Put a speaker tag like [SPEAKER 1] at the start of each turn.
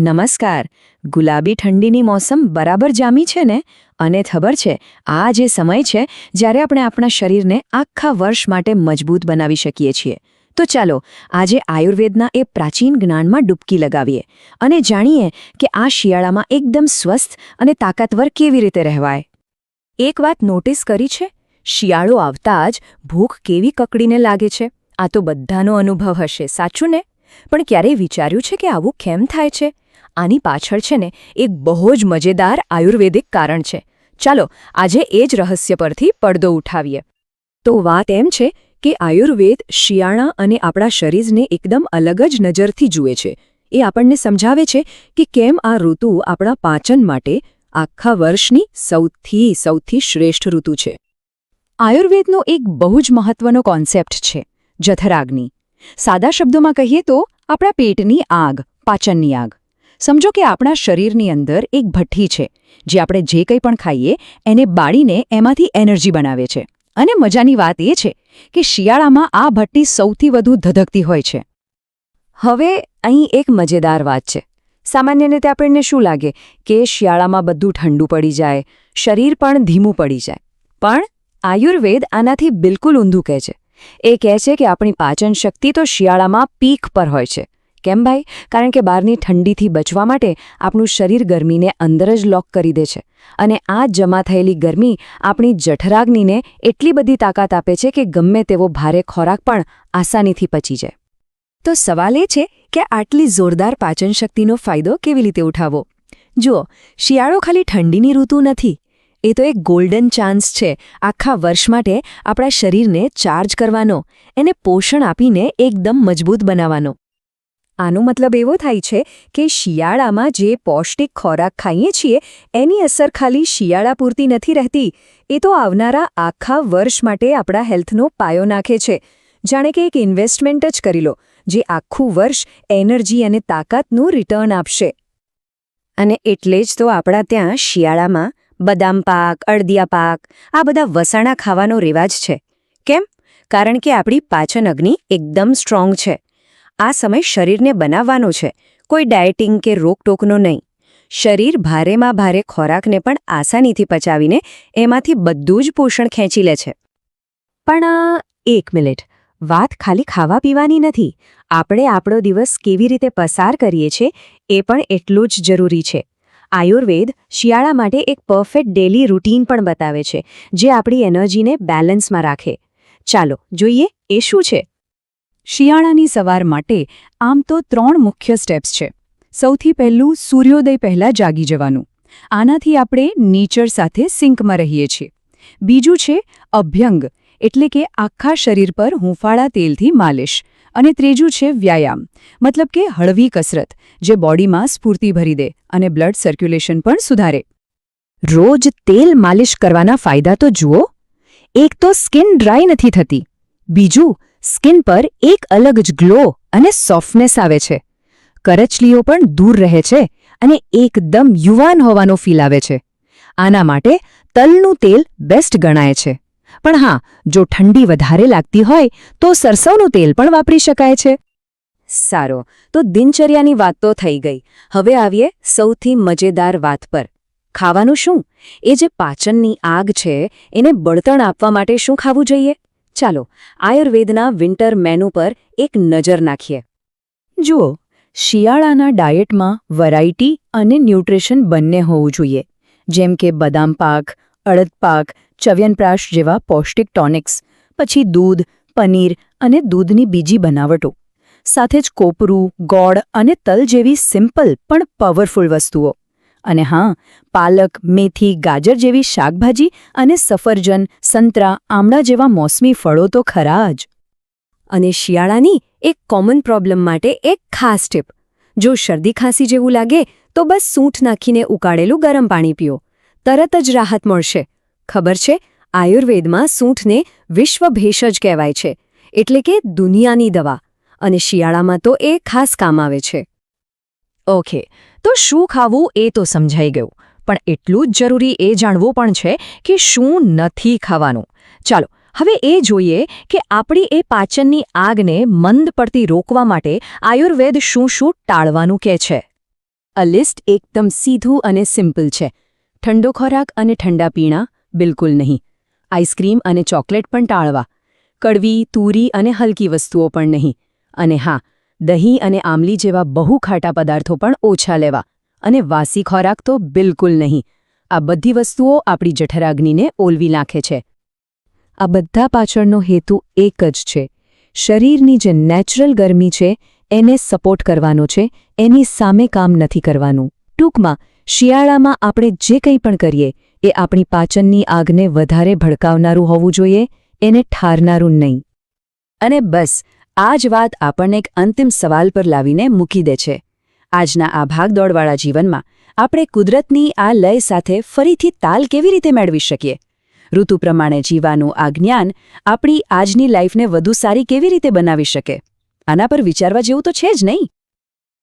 [SPEAKER 1] નમસ્કાર. ગુલાબી ઠંડીની મોસમ બરાબર જામી છે ને? અને ખબર છે, આ જે સમય છે, જ્યારે આપણે આપણા શરીરને આખા વર્ષ માટે મજબૂત બનાવી શકીએ છીએ. તો ચાલો, આજે આયુર્વેદના એ પ્રાચીન જ્ઞાનમાં ડૂબકી લગાવીએ અને જાણીએ કે આ શિયાળામાં એકદમ સ્વસ્થ અને તાકાતવર કેવી રીતે રહેવાય. એક વાત નોટિસ કરી છે? શિયાળો આવતા જ ભૂખ કેવી કકડીને લાગે છે? આ તો બધાનો અનુભવ હશે, સાચું ને? પણ ક્યારેય વિચાર્યું છે કે આવું કેમ થાય છે? આની પાછળ છે ને એક બહુ જ મજેદાર આયુર્વેદિક કારણ છે. ચાલો, આજે એ જ રહસ્ય પરથી પડદો ઉઠાવીએ. તો વાત એમ છે કે આયુર્વેદ શિયાળા અને આપણા શરીરને એકદમ અલગ જ નજરથી જુએ છે. એ આપણને સમજાવે છે કે કેમ આ ઋતુ આપણા પાચન માટે આખા વર્ષની સૌથી સૌથી શ્રેષ્ઠ ઋતુ છે. આયુર્વેદનો એક બહુ જ મહત્વનો કોન્સેપ્ટ છે, જઠરાગ્નિ. સાદા શબ્દોમાં કહીએ તો આપણા પેટની આગ, પાચનની આગ. સમજો કે આપણા શરીરની અંદર એક ભઠ્ઠી છે. જે આપણે જે કંઈ પણ ખાઈએ, એને બાળીને એમાંથી એનર્જી બનાવે છે. અને મજાની વાત એ છે કે શિયાળામાં આ ભઠ્ઠી સૌથી વધુ ધધકતી હોય છે. હવે અહીં એક મજેદાર વાત છે. સામાન્ય રીતે આપણને શું લાગે? કે શિયાળામાં બધું ઠંડુ પડી જાય, શરીર પણ ધીમું પડી જાય. પણ આયુર્વેદ આનાથી બિલકુલ ઊંધું કહે છે. એ કહે છે કે આપણી પાચન શક્તિ તો શિયાળામાં પીક પર હોય છે. કેમ ભાઈ? કારણ કે બહારની ઠંડીથી બચવા માટે આપણું શરીર ગરમીને અંદર જ લોક કરી દે છે. અને આ જમા થયેલી ગરમી આપણી જઠરાગ્નિને એટલી બધી તાકાત આપે છે કે ગમે તેવો ભારે ખોરાક પણ આસાનીથી પચી જાય. તો સવાલ એ છે કે આટલી જોરદાર પાચન શક્તિનો ફાયદો કેવી રીતે ઉઠાવવો? જુઓ, શિયાળો ખાલી ઠંડીની ઋતુ નથી. એ તો એક ગોલ્ડન ચાન્સ છે. આખા વર્ષ માટે આપણા શરીરને ચાર્જ કરવાનો, એને પોષણ આપીને એકદમ મજબૂત બનાવવાનો. આનો મતલબ એવો થાય છે કે શિયાળામાં જે પૌષ્ટિક ખોરાક ખાઈએ છીએ, એની અસર ખાલી શિયાળા પૂરતી નથી રહેતી. એ તો આવનારા આખા વર્ષ માટે આપણા હેલ્થનો પાયો નાખે છે. જાણે કે એક ઇન્વેસ્ટમેન્ટ જ કરી લો, જે આખું વર્ષ એનર્જી અને તાકાતનું રિટર્ન આપશે. અને એટલે જ તો આપણા ત્યાં શિયાળામાં બદામ પાક અડદિયા પાક, આ બધા વસાણા ખાવાનો રિવાજ છે. કેમ? કારણ કે આપણી પાચન અગ્નિ એકદમ સ્ટ્રોંગ છે. આ સમય શરીરને બનાવવાનો છે. કોઈ ડાયટિંગ કે રોકટોકનો નહીં. શરીર ભારેમાં ભારે ખોરાકને પણ આસાનીથી પચાવીને એમાંથી બધું જ પોષણ ખેંચી લે છે. પણ એક મિનિટ. વાત ખાલી ખાવા પીવાની નથી. આપણે આપણો દિવસ કેવી રીતે પસાર કરીએ છીએ એ પણ એટલું જ જરૂરી છે. આયુર્વેદ શિયાળા માટે એક પરફેક્ટ ડેલી રૂટીન પણ બતાવે છે, જે આપણી એનર્જીને બેલેન્સમાં રાખે. ચાલો, જોઈએ એ શું છે? શિયાળાની સવાર માટે આમ તો ત્રણ મુખ્ય સ્ટેપ્સ છે. સૌથી પહેલું સૂર્યોદય પહેલાં જાગી જવાનું. આનાથી આપણે નેચર સાથે સિંકમાં રહીએ છીએ. બીજું છે અભ્યંગ, એટલે કે આખા શરીર પર હુંફાળા તેલથી માલિશ. અને ત્રીજું છે વ્યાયામ, મતલબ કે હળવી કસરત, જે બોડીમાં સ્ફૂર્તિ ભરી દે અને બ્લડ સર્ક્યુલેશન પણ સુધારે. રોજ તેલ માલિશ કરવાના ફાયદા તો જુઓ. એક તો સ્કિન ડ્રાય નથી થતી. બીજું સ્કિન પર એક અલગ જ ગ્લો અને સોફ્ટનેસ આવે છે. કરચલીઓ પણ દૂર રહે છે અને એકદમ યુવાન હોવાનો ફીલ આવે છે. આના માટે તલનું તેલ બેસ્ટ ગણાય છે. પણ હા, જો ઠંડી વધારે લાગતી હોય, તો સરસવનું તેલ પણ વાપરી શકાય છે. સારો, તો દિનચર્યાની વાત તો થઈ ગઈ. હવે આવીએ સૌથી મજેદાર વાત પર. ખાવાનું શું? એ જે પાચનની આગ છે, એને બળતણ આપવા માટે શું ખાવું જોઈએ? ચાલો, આયુર્વેદના વિન્ટર મેનુ પર એક નજર નાખીએ. જુઓ, શિયાળાના ડાયટમાં વરાયટી અને ન્યુટ્રિશન બંને હોવું જોઈએ. જેમ કે બદામ પાક, અડદ પાક, ચવ્યનપ્રાશ જેવા પૌષ્ટિક ટોનિક્સ, પછી દૂધ, પનીર અને દૂધની બીજી બનાવટો. સાથે જ કોપરું, ગોળ અને તલ જેવી સિમ્પલ પણ પાવરફુલ વસ્તુઓ. અને હા, પાલક, મેથી, ગાજર જેવી શાકભાજી અને સફરજન, સંતરા, આમળા જેવા મોસમી ફળો તો ખરા જ. અને શિયાળાની એક કોમન પ્રોબ્લેમ માટે એક ખાસ ટીપ જો શરદી ખાંસી જેવું લાગે, તો બસ સૂંઠ નાખીને ઉકાળેલું ગરમ પાણી પીઓ. તરત જ રાહત મળશે. ખબર છે, આયુર્વેદમાં સૂંઠને વિશ્વ ભેષજ કહેવાય છે, એટલે કે દુનિયાની દવા. અને શિયાળામાં તો એ ખાસ કામ આવે છે. ઓકે, તો શું ખાવું એ તો સમજાઈ ગયું. પણ એટલું જ જરૂરી એ જાણવું પણ છે કે શું નથી ખાવાનું. ચાલો, હવે એ જોઈએ કે આપણી એ પાચનની આગને મંદ પડતી રોકવા માટે આયુર્વેદ શું શું ટાળવાનું કહે છે. અ લિસ્ટ એકદમ સીધું અને સિમ્પલ છે. ઠંડો ખોરાક અને ઠંડા પીણા, બિલકુલ નહીં. આઈસ્ક્રીમ અને ચોકલેટ પણ ટાળવા. કડવી, તુરી અને હલકી વસ્તુઓ પણ નહીં. અને હા દહીં અને આમલી જેવા બહુ ખાટા પદાર્થો પણ ઓછા લેવા. અને વાસી ખોરાક તો બિલકુલ નહીં. આ બધી વસ્તુઓ આપણી જઠરાગ્નિને ઓલવી નાખે છે. આ બધા પાછળનો હેતુ એક જ છે. શરીરની જે નેચરલ ગરમી છે, એને સપોર્ટ કરવાનો છે, એની સામે કામ નથી કરવાનું. ટૂંકમાં, શિયાળામાં આપણે જે કંઈ પણ કરીએ, એ આપણી પાચનની આગને વધારે ભડકાવનારું હોવું જોઈએ, એને ઠારનારું નહીં. અને બસ આ જ વાત આપણને એક અંતિમ સવાલ પર લાવીને મૂકી દે છે. આજના આ ભાગદોડવાળા જીવનમાં આપણે કુદરતની આ લય સાથે ફરીથી તાલ કેવી રીતે મેળવી શકીએ? ઋતુ પ્રમાણે જીવાનું આ જ્ઞાન આપણી આજની લાઈફને વધુ સારી કેવી રીતે બનાવી શકે? આના પર વિચારવા જેવું તો છે જ નહીં?